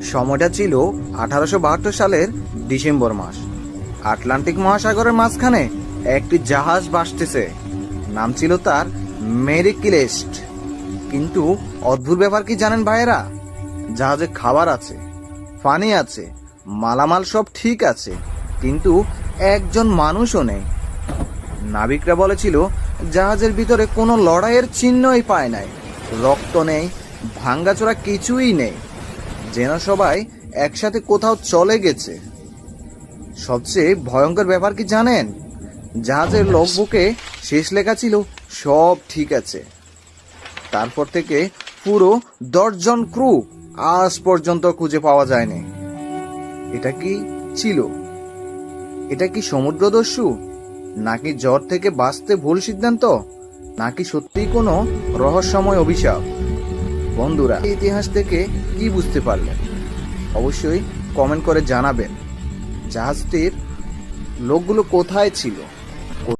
সময়টা ছিল আঠারোশো বাহাত্তর সালের ডিসেম্বর মাস। আটলান্টিক মহাসাগরের মাঝখানে একটি জাহাজ ভাসতেছে নাম ছিল তার মেরিকিলেস্ট। কিন্তু অদ্ভুত ব্যাপার কি জানেন ভাইয়েরা? জাহাজে খাবার আছে, পানি আছে, মালামাল সব ঠিক আছে, কিন্তু একজন মানুষও নেই। নাবিকরা বলেছিল, জাহাজের ভিতরে কোনো লড়াইয়ের চিহ্নই পায় নাই, রক্ত নেই, ভাঙ্গাচোরা কিছুই নেই। যেন সবাই একসাথে কোথাও চলে গেছে। সবচেয়ে ভয়ঙ্কর ব্যাপার কি জানেন? জাহাজের লগবুকে শেষ লেখা ছিল সব ঠিক আছে। তারপর থেকে পুরো দশজন ক্রু আজ পর্যন্ত খুঁজে পাওয়া যায়নি। এটা কি ছিল? এটা কি সমুদ্রদস্যু? নাকি জ্বর থেকে বাঁচতে ভুল সিদ্ধান্ত? নাকি সত্যিই কোনো রহস্যময় অভিশাপ? বন্ধুরা ইতিহাস থেকে কি বুঝতে পারলেন? অবশ্যই কমেন্ট করে জানাবেন। জাহাজটির লোকগুলো কোথায় ছিল?